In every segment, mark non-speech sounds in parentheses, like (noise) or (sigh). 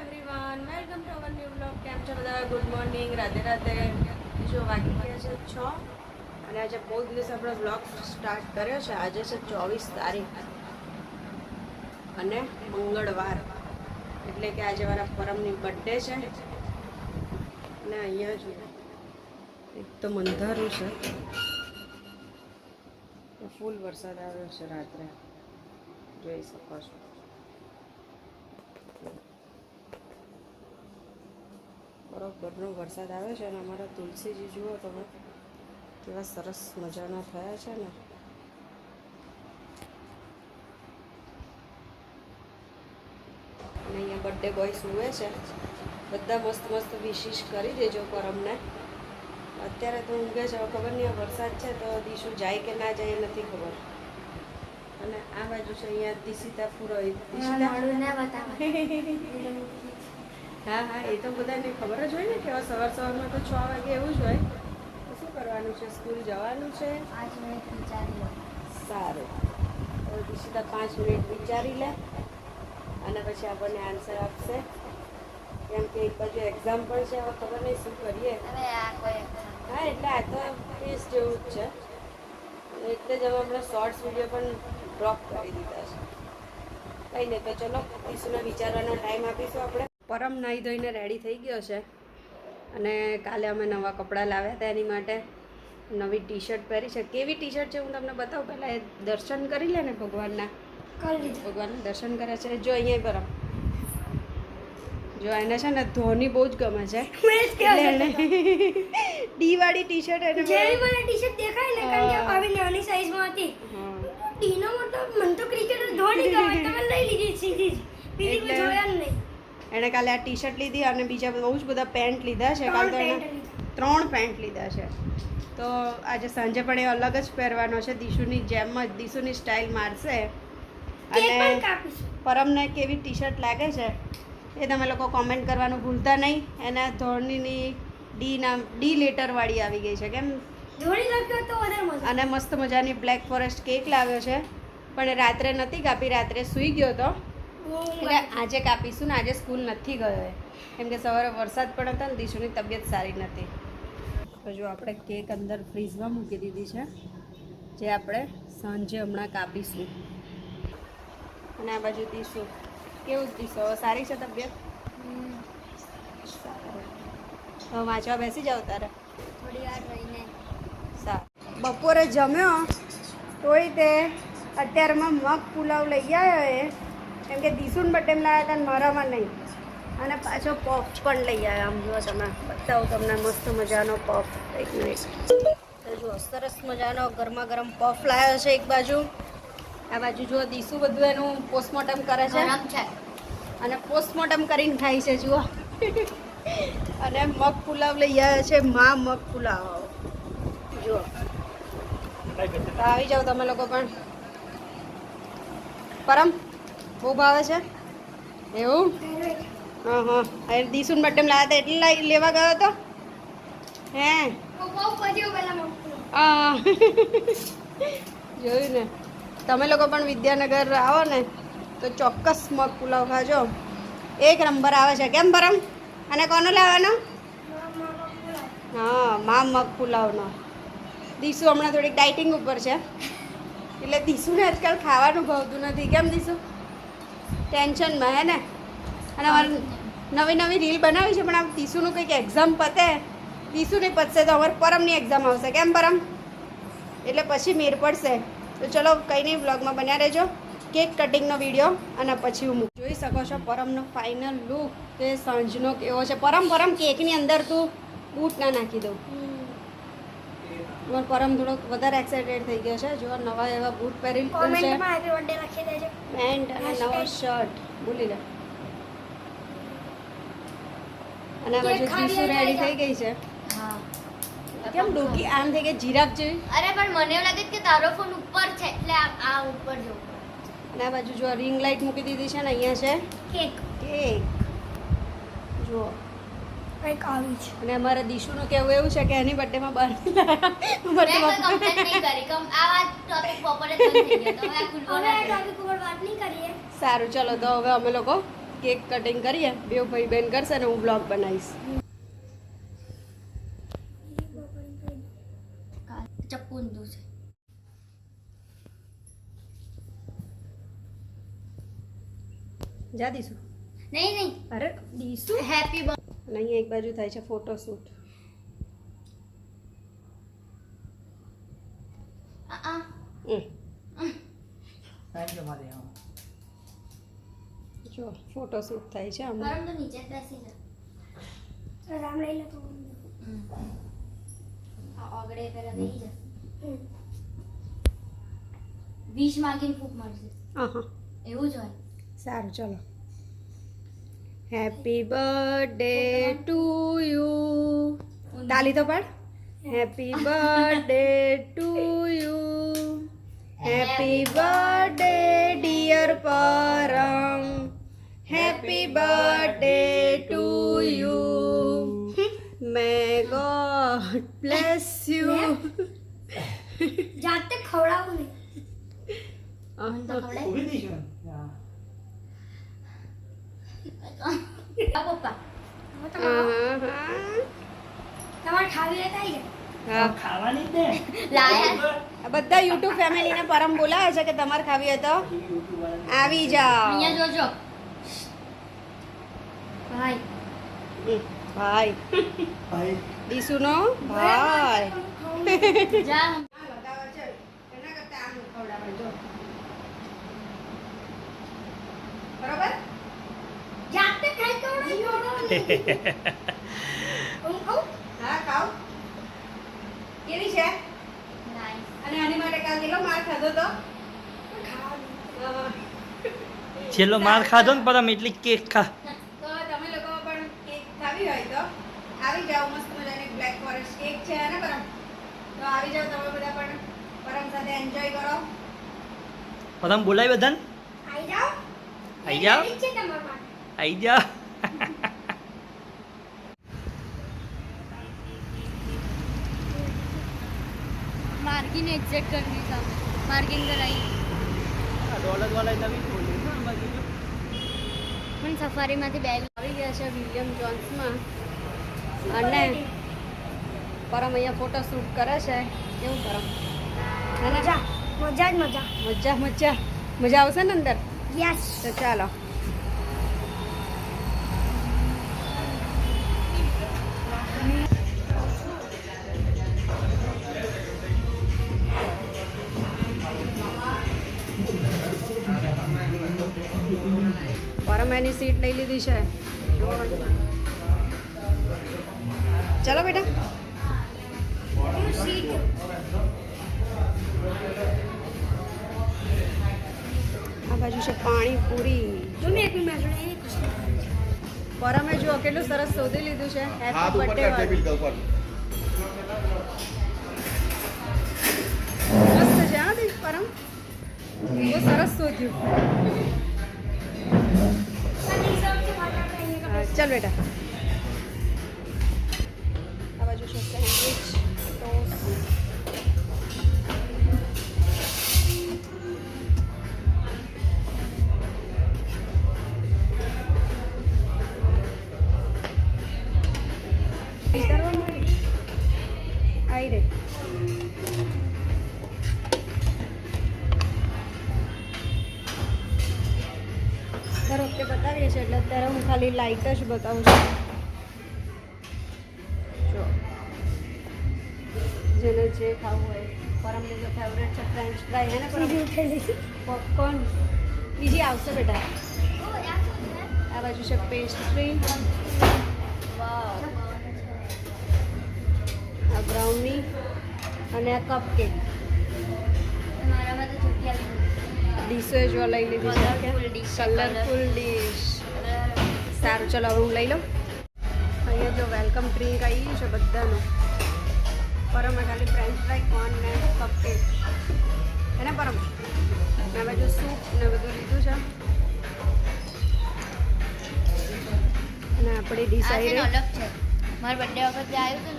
Everyone welcome to our new blog કેમ છો બધા? Good morning Radhe Radhe. જો વાગી ગયા છે છ અને આજે બહુ દિવસ આપણે બ્લોગ સ્ટાર્ટ કર્યો છે. આજે છે ચોવીસ તારીખ અને મંગળવાર. એટલે કે આજે મારા પરમની બર્થડે છે. અને અહીંયા જ એકદમ અંધારું છે. ફૂલ વરસાદ આવ્યો છે રાત્રે. જોઈ શકો છો. બરોબરનો વરસાદ આવે છે અને અમારા તુલસીજી જુઓ તમે કેવા સરસ મજાના થયા છે ને. અને અહીંયા બર્થડે બોય સુવે છે. બધા મસ્ત મસ્ત વિશિશ કરી દેજો પરમને. અત્યારે તો ઊંઘે છે ખબર નહીં વરસાદ છે તો દીશુ જાય કે ના જાય એ નથી ખબર. અને આ બાજુ છે અહીંયા દિશિતા પુરોહિત. દિશિતા? (laughs) હા હા એ તો બધાને ખબર જ હોય ને કે હવે સવાર સવારમાં તો છ વાગે એવું જ હોય. તો શું કરવાનું છે? સ્કૂલ જવાનું છે? સારું. દિશિતા પાંચ મિનિટ વિચારી લે અને પછી આપણને આન્સર આપશે. કેમ કે એક બાજુ એક્ઝામ પણ છે હવે ખબર નહીં શું કરીએ. હા એટલે આ તો ફીસ જેવું જ છે. એટલે જ હવે હમણાં શોર્ટ્સ વીડિયો પણ ડ્રોપ કરી દીધા છે. કંઈ નહીં તો ચલો ઈસુને વિચારવાનો ટાઈમ આપીશું આપણે. પરમ નાહી ધોઈને રેડી થઈ ગયો છે. અને કાલે અમે નવા કપડાં લાવ્યા હતા એની માટે. નવી ટી શર્ટ પહેરી છે. કેવી ટી શર્ટ છે હું તમને બતાવું? પહેલાં એ દર્શન કરી લે ને ભગવાનના. ભગવાનના દર્શન કરે છે. જો અહીંયા પરમ જો એને છે ને ધોની બહુ જ ગમે છે. ડી વાળી ટી શર્ટ એને જેવી મને ટી-શર્ટ દેખાય ને કારણ કે આવી નાની સાઈઝમાં હતી. ડીનો મતલબ મને તો ક્રિકેટર ધોની ગમે તમે લઈ લીધી સીધી. બીજી કોઈ જોયા નહીં. એણે કાલે આ ટી શર્ટ લીધી અને બીજા બહુ જ બધા પેન્ટ લીધા છે. કાલે તો ત્રણ એણે પેન્ટ ત્રણ પેન્ટ લીધા છે. તો આજે સાંજે પણ એ અલગ જ પહેરવાનો છે. દીશુની જેમ જ દીશુની સ્ટાઇલ મારશે. અને પરમને કેવી ટી શર્ટ લાગે છે એ તમે લોકો કોમેન્ટ કરવાનું ભૂલતા નહીં. એના ધોરણીની ડી નામ ડી લેટરવાળી આવી ગઈ છે. કેમ? અને મસ્ત મજાની બ્લેક ફોરેસ્ટ કેક લાવ્યો છે. પણ રાત્રે નથી કાપી રાત્રે સૂઈ ગયો હતો આજે કાપીશું ને આજે સ્કૂલ નથી ગયો એ. કેમ કે સવારે વરસાદ પણ હતો ને દીશુની તબિયત સારી નથી. તો જો આપણે કેક અંદર ફ્રીઝમાં મૂકી દીધી છે જે આપણે સાંજે હમણાં કાપીશું. અને આ બાજુ દીશું. કેવું દીશો? સારી છે તબિયત? હવે વાંચવા બેસી જાવ તારે? થોડી વાર રહીને. સારું. બપોરે જમ્યો તોય તે અત્યારમાં મગ પુલાવ લઈ આવ્યો એ. કેમ કે દીસુન બટેમ લાવ્યા હતા મારામાં નહીં. અને પાછો પફ પણ લઈ આવ્યો. આમ જુઓ તમે બતાવું તમને મસ્ત મજાનો પફ એક મિનિટ તો જુઓ સરસ મજાનો ગરમા ગરમ પફ લાવ્યો છે એક બાજુ. આ બાજુ જુઓ દીસુ બધું એનું પોસ્ટમોર્ટમ કરે છે. અને પોસ્ટમોર્ટમ કરીને ખાય છે જુઓ. અને મગ પુલાવ લઈ આવ્યા છે મા મગ પુલાવ. જુઓ. આવી જાઓ તમે લોકો પણ. પરમ બહુ ભાવે છે? એવું? હા હા હવે દીસુન બટેમ લાવ્યા હતા, એટલે લેવા ગયો હતો? હે? આ (laughs) જોયું ને. તમે લોકો પણ વિદ્યાનગર આવો ને, તો ચોક્કસ મગ પુલાવ ખાજો. એક નંબર આવે છે. કેમ ભરમ અને કોનો લાવવાનો? હા, મા મગ પુલાવનો. દીસુ હમણાં થોડીક ડાયટિંગ ઉપર છે. એટલે દીસુને આજકાલ ખાવાનું ભાવતું નથી. કેમ દીસુ ટેન્શનમાં હે ને? અને અમારે નવી નવી રીલ બનાવી છે, પણ આમ તીસુનું કંઈક એક્ઝામ પતે. દીસુની પતશે તો અમારે પરમની એક્ઝામ આવશે. કેમ પરમ? એટલે પછી મેર પડશે. તો ચલો, કંઈ નહીં બ્લોગમાં બન્યા રહેજો. કેક કટિંગનો વીડિયો અને પછી હું જોઈ શકો છો પરમનો ફાઇનલ લુક કે સાંજનો કેવો છે. પરમ પરમ, કેકની અંદર તું બૂટ ના નાખી દઉં. તમારો પરમ થોડોક વધારે એક્સાઇટેડ થઈ ગયો છે. જો નવા એવા બૂટ પહેરી કોમેન્ટમાં હેપી બર્થડે લખી દેજો. પેન્ટ અને નવો શર્ટ ભૂલી લે અને આ બાજુ તો રેડી થઈ ગઈ છે. કેમ ડોકી આમ થઈ ગઈ જીરાફ જેવી? અરે પણ મને એવું લાગે કે તારો ફોન ઉપર છે એટલે આ આ ઉપર જો અને આ બાજુ જો રિંગ લાઇટ મૂકી દીધી છે ને અહીંયા છે. કેક કેક જુઓ. કંઈક આવી છે અને અમારા દીશુનું કહેવું એવું છે કે એની બર્થડેમાં બહાર મેં કોઈ complaint નહીં કરી કમ આ વાત topic બપોરે જ બંધ થઈ ગયો તો હવે આ ખુલવાનો હવે આ નથી. ટોપિક ઉપર વાત નહીં કરીએ સારું ચલો તો હવે અમે લોકો કેક કટિંગ કરીએ બે ભાઈ બેન કરશે ને હું બ્લોગ બનાવીશ ચપ્પુ ઊંધું છે જા દીશું નહીં નહીં અરે દીશું હેપી બર્થ અને અહીંયા એક બાજુ થાય છે ફોટોશૂટ જો ફોટોશૂટ થાય છે તો નીચે બેસી જા. રામ લઈ લો તો. ઓગળે જા. વીસ માર્કિંગ ફૂક મળશે એવું જ હોય. સારું ચલો. હેપી બર્થડે ટુ યુ તાલી તો પાડ happy birthday to you happy birthday dear Param happy birthday to you may God bless you જાતે ખવડાવું નહીં મને તો ખવડાય ઊભી દઈશું આ પપ્પા તમારે ખાવી બધા યુટ્યુબ ફેમિલીને પરમ બોલાવે છે કે તમારે ખાવી તો. આવી જાઓ. અહીંયા જોજો. ભાઈ. ભાઈ. ભાઈ. દીસુનો ભાઈ. જા. બરોબર? જાતે ખાઈ નહીં. (laughs) હું? હા ખાવ કેવી છે? નાઈસ અને આની માટે કાલ કેટલો માર ખાધો તો? છેલ્લો માર ખાધો ને પરમ એટલી કેક ખા. તો તમે લોકો પણ કેક ખાવી હોય તો આવી જાઓ મસ્ત મજાની બ્લેક ફોરેસ્ટ કેક છે ને પરમ? તો આવી જાઓ તમે બધા પણ પરમ સાથે એન્જોય કરો. પરમ બોલાય બધાને. આવી જાઓ. આવી જાઓ. આવી જા. એક્ઝેક્ટ કરની સાહેબ માર્કિંગ કરાઈ. ડોલર વાળા સફારીમાંથી બે આવી ગયા છે વિલિયમ જોન્સમાં અને પરમ અહીંયા ફોટો કરે છે. કેવું પરમ મજા મજા મજા. મજા મજા. મજા આવશે ને અંદર? યસ ચાલો. મજાની સીટ લઈ લીધી છે. ચાલો બેટા. આ બાજુ છે પાણીપુરી. પરમે જુઓ કેટલું સરસ શોધી લીધું છે. હેપી મસ્ત છે હા પરમ. બહુ સરસ શોધ્યું. ચાલ બેટા. આ બાજુ છે? સેન્ડવિચ ટોસ્ટ ખાલી લાઇટ જ બતાવું છું. જો. જેને જે ખાવું હોય. પરમની જો ફેવરેટ છે ફ્રેન્ચ ફ્રાય એને ને પરમ પોપકોર્ન બીજી આવશે બેટા. આ બાજુ છે પેસ્ટ્રી વાવ. આ બ્રાઉની અને આ કપ કેક ડીશો જો લઈ લીધી કલરફુલ ડીશ સારું ચલો હવે હું લઈ લઉં. અહીંયા જો વેલકમ ડ્રિંક આવી ગયું છે બધાનું. પરમ ખાલી ફ્રેન્ચ ફ્રાઈ કોર્ન ને કપકેક. હે એને પરમ. મેં બાજુ સૂપ ને બધું લીધું છે. અને આપણે ને રહી. અલગ છે. મારા બર્થડે વખતે આવ્યું હતું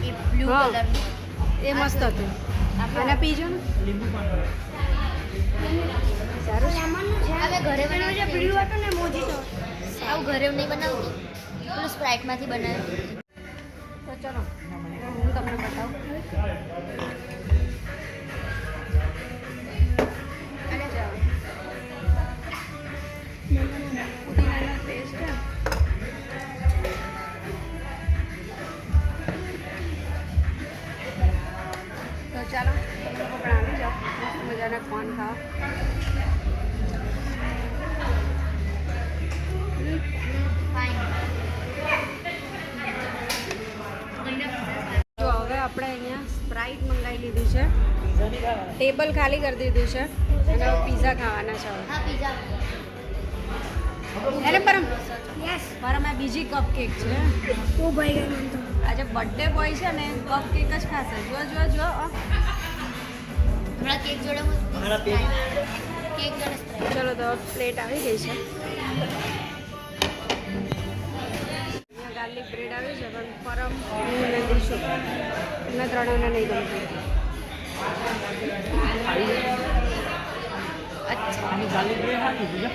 ને એ બ્લુ કલર એ મસ્ત હતું. અને પીજો ને લીંબુ પાણી સારું સામાન છે. હવે ઘરે બનાવ્યું છે બ્લુ હતો ને મોજીટો આવું ઘરે નહીં બનાવતી. પેલું સ્પ્રાઇટમાંથી બનાવ્યું તો ચલો હું તમને બતાવું. લીધી છે. ટેબલ ખાલી કરી દીધું છે. અને પીઝા ખાવાના છે હવે. હા પરમ. પરમ આ બીજી કપ કેક છે. ઓ ભાઈ તો. આજે બર્થડે બોય છે ને કપ કેક જ ખાશે. જો જો જો હમણાં કેક જોડે કેક જોડે ચલો તો પ્લેટ આવી ગઈ છે. ગાર્લિક બ્રેડ આવી છે પણ પરમ હું ને દીશુ એમને ત્રણેયને નહીં ગમતી. દીધું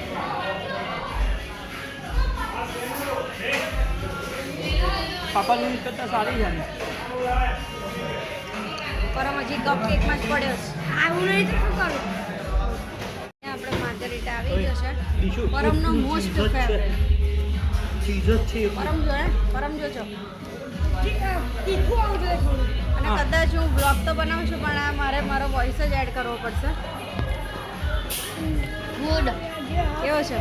પાપાનું કરતાં સારી છે પરમ હજી કપ કેકમાં જ પડ્યો છે. આવું નહીં તો શું કરું? આપણે માર્ગરીટા આવી ગયો છે. પરમનો મોસ્ટ ફેવરેટ ચીઝ જ છે. પરમ જો ને પરમ જોજો. તીખું આવું જોઈએ થોડું. અને કદાચ હું બ્લોગ તો બનાવું છું પણ આ મારે મારો વોઇસ જ એડ કરવો પડશે. ગુડ. કેવો છે.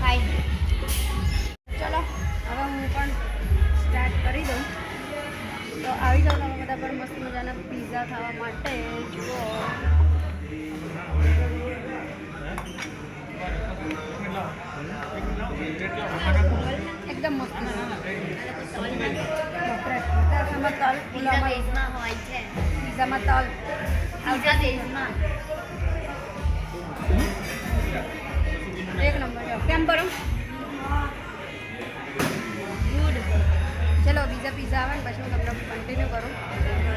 ફાઇન ચલો હવે હું પણ સ્ટાર્ટ કરી દઉં. તો આવી જાઓ તમે બધા પણ મસ્ત મજાના પીઝા ખાવા માટે. જુઓ. એકદમ મસ્ત પીઝામાં તલ પીઝા પુલાવમાં હોય છે. પીઝામાં તલ. પીઝા વેજમાં એક નંબર કેમ કરો? ગુડ ચલો બીજા પીઝા આવે ને પછી હું તમને કન્ટિન્યુ કરું.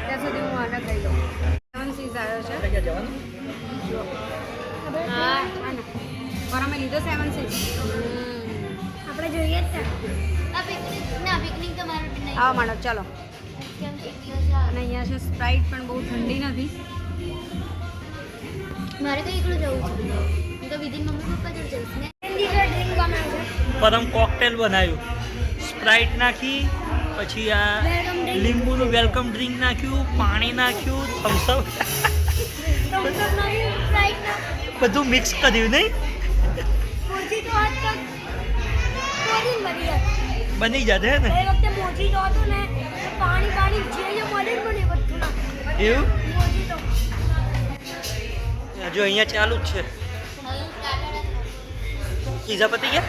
ત્યાં સુધી હું આને ખાઈ લઉં. સેવન સીઝ આવ્યો છે. હા પર અમે લીધો સેવન સીઝ આપણે જોઈએ જ છે. આ પિકનિક ના આવો માણો ચલો. અને અહીંયા છે સ્પ્રાઇટ પણ બહુ ઠંડી નથી. મારે તો એકલું જવું છે. તો વિધિન મમ્મી પપ્પા જોડે જઈશ ને. ડ્રિંક બનાવે પરમ કોકટેલ બનાવ્યું. સ્પ્રાઇટ નાખી પછી આ લીંબુનું વેલકમ ડ્રિંક નાખ્યું પાણી નાખ્યું થમ્સઅપ બધું મિક્સ કર્યું નહીં? બની જશે ને? એવું? જો અહીંયા ચાલુ જ છે. પીઝા પતી ગયા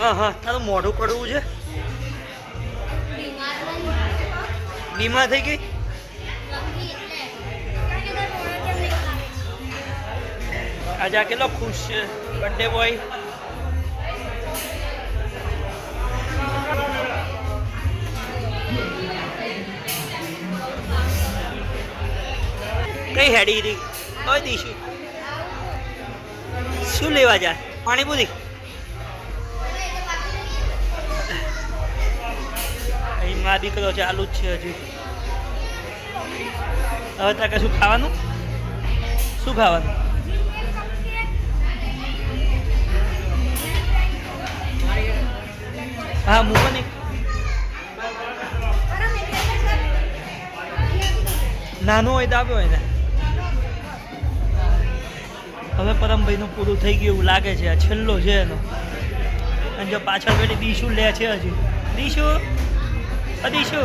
હા હા, તારું મોઢું પડવું છે. બીમાર થઈ ગઈ? આજે આ કેટલો ખુશ છે? બર્થડે બોય કઈ હેડી રહી કઈ દઈશું. શું લેવા જાય? પાણીપુરી અહીં મા દીકરો ચાલુ જ છે હજી. હવે તારે કશું ખાવાનું? શું ખાવાનું? હા મૂકો નાનો હોય તો આપ્યો હોય ને. હવે પરમભાઈનું પૂરું થઈ ગયું એવું લાગે છે. આ છેલ્લો છે એનો. અને જો પાછળ પેલી દીશુ લે છે હજી. દીશુ દીશુ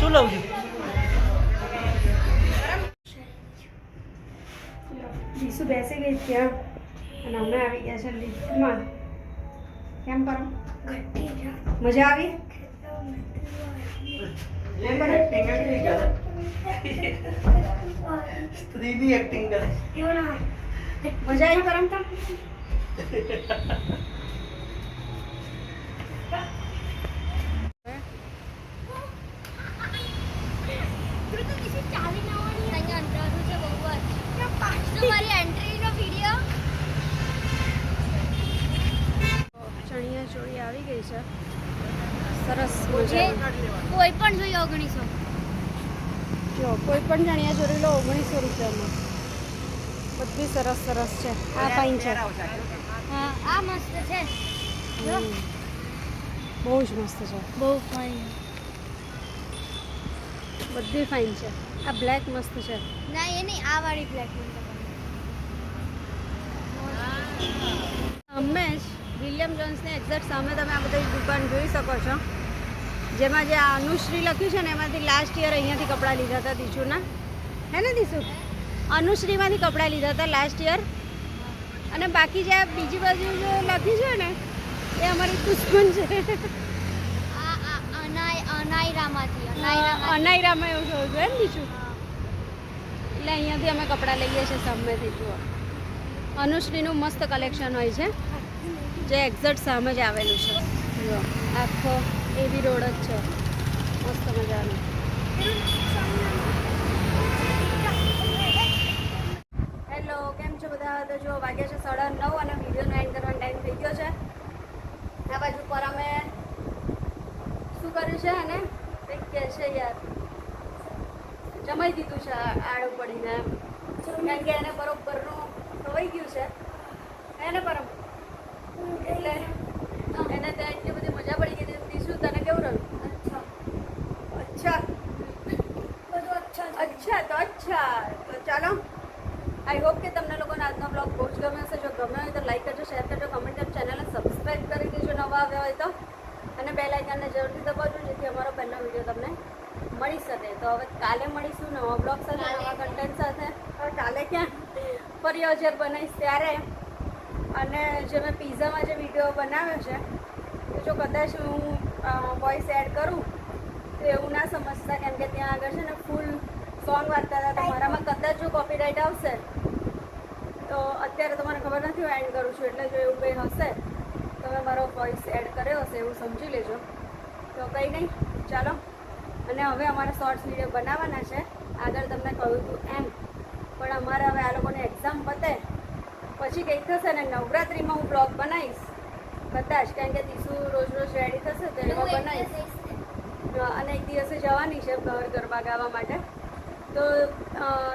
શું લઉં છું? જીસુ બેસી ગઈ ત્યાં. અને અમે આવી ગયા છે લિફ્ટમાં. કેમ પરમ? મજા આવી? સ્ત્રીની એક્ટિંગ કરે. મજા આવી કરમ તમ આવી ગઈ છે. સરસ કોઈ પણ જોઈએ ઓગણીસો. જો કોઈ પણ ચણિયા ચોરી લો ઓગણીસો રૂપિયામાં. બધી સરસ સરસ છે. આ ફાઇન છે. આ મસ્ત છે. બહુ જ મસ્ત છે. બહુ ફાઇન બધી ફાઇન છે. આ બ્લેક મસ્ત છે. ના એ નહીં આ વાળી બ્લેક હંમેશ જ વિલિયમ જોન્સની એક્ઝેક્ટ સામે તમે આ બધી દુકાન જોઈ શકો છો. જેમાં જે આ અનુશ્રી લખ્યું છે ને એમાંથી લાસ્ટ યર અહીંયાથી કપડાં લીધા હતા દીશુના. હે ને દીશુ? અનુશ્રીમાંથી કપડાં લીધા હતા લાસ્ટ યર અને બાકી જે આ બીજી બાજુ જે લખ્યું છે ને એ અમારી દુશ્મન છે. અનાયરામાં એવું થયું છે એમ બીજું? એટલે અહીંયાથી અમે કપડાં લઈએ છીએ સામેથી જુઓ. અનુશ્રીનું મસ્ત કલેક્શન હોય છે. જે એક્ઝેક્ટ સામે જ આવેલું છે. જુઓ આખો એવી રોડ જ છે. મસ્ત મજાનું હેલો કેમ છો બધા તો જો વાગ્યા છે સાડા નવ અને વિડીયોનો એન્ડ કરવાનો ટાઈમ થઈ ગયો છે. આ બાજુ પર અમે શું કર્યું છે અને કંઈક કહે છે યાર? જમાઈ દીધું છે આડું પડીને. કારણ કે એને બરોબરનું ખવાઈ ગયું છે. એને પરમ એટલે એને ત્યાં એટલી બધી મજા પડી ગઈ હતી શું તને કેવું રહ્યું અચ્છા બધું અચ્છા છે. અચ્છા તો અચ્છા તો ચાલો આઈ હોપ કે તમને લોકોને આજનો બ્લોગ બહુ જ ગમ્યો હશે જો ગમ્યો હોય તો લાઈક કરજો શેર કરજો કમેન્ટ કરજો ચેનલને સબસ્ક્રાઈબ કરી દેજો નવા આવ્યા હોય તો અને બે લાઇકનને જરૂરથી દબાવજો જેથી અમારો પહેલો વીડિયો તમને મળી શકે તો હવે કાલે મળીશું નવા બ્લોગ સાથે નવા કન્ટેન્ટ સાથે હવે કાલે ક્યાં ફરી જે બનાવીશ ત્યારે. અને જે મેં પીઝામાં જે વીડિયો બનાવ્યો છે તો જો કદાચ હું વોઇસ એડ કરું તો એવું ના સમજતા કેમ કે ત્યાં આગળ છે ને ફૂલ સોંગ વાગતા હતા તમારામાં મારામાં કદાચ જો કોપીરાઇટ આવશે તો અત્યારે તમારે ખબર નથી હું એડ કરું છું. એટલે જો એવું કંઈ હશે તો મેં મારો વોઇસ એડ કર્યો હશે એવું સમજી લેજો. તો કંઈ નહીં ચાલો. અને હવે અમારે શોર્ટ્સ વીડિયો બનાવવાના છે. આગળ તમને કહ્યું હતું એમ. પણ અમારે હવે આ લોકોની એક્ઝામ પતે પછી કંઈક થશે ને નવરાત્રિમાં હું બ્લોગ બનાવીશ. કદાચ કારણ કે દીસુ રોજ રોજ રેડી થશે તો એમાં બનાવીશ. અને એક દિવસે જવાની છે ઘર ગરબા ગાવા માટે. તો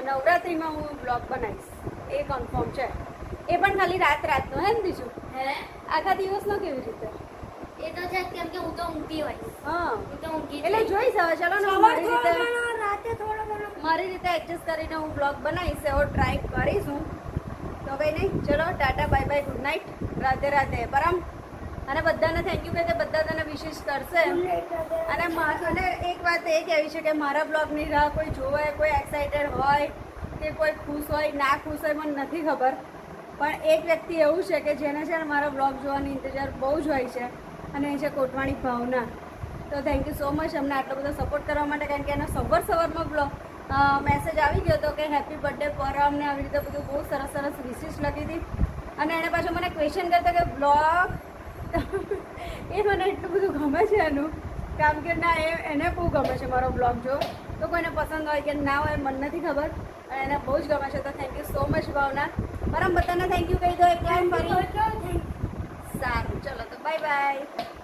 નવરાત્રિમાં હું બ્લોગ બનાવીશ. એ કન્ફર્મ છે. એ પણ ખાલી રાત રાતનો હે ને દીશું હે? આખા દિવસનો કેવી રીતે? એ તો છે કેમ કે હું તો ઊંઘી હોય હા. હું તો ઊંઘી એટલે જોઈ જોઈશ હવે ચલો ને રીતે થોડો. મારી રીતે એડજસ્ટ કરીને હું બ્લોગ બનાવીશ એવો ટ્રાય કરીશ હું. તો કંઈ નહીં, ચલો, tata bye bye good night Radhe Radhe, Param. અને બધાને થેન્ક યુ કહે બધા તને વિશેષ કરશે અને અને એક વાત એ કહેવી છે કે મારા બ્લોગની રાહ કોઈ જોવે કોઈ એક્સાઇટેડ હોય, કે કોઈ ખુશ હોય, ના ખુશ હોય, મને નથી ખબર. પણ એક વ્યક્તિ એવું છે કે જેને છે ને મારો બ્લોગ જોવાની ઇંતજાર બહુ જ હોય છે, અને એ છે કોટવાણી ભાવના. તો થેન્ક યુ સો મચ અમને આટલો બધો સપોર્ટ કરવા માટે, કારણ કે એનો સવાર સવારમાં બ્લોગ મેસેજ આવી ગયો હતો કે હેપી બર્થડે પરમ ને આવી રીતે બધું બહુ સરસ સરસ વિશેષ લખી હતી. અને એણે પાછો મને ક્વેશ્ચન કરતો કે બ્લોગ? (laughs) એ મને એટલું બધું ગમે છે એનું. કામ કે ના એ એને બહુ ગમે છે મારો બ્લોગ જો તો કોઈને પસંદ હોય કે ના હોય મને નથી ખબર. અને એને બહુ જ ગમે છે. તો thank you so much Bhavna. Param બધાને થેન્ક યુ કહી દો એક વાર ફરી. સારું ચલો તો બાય બાય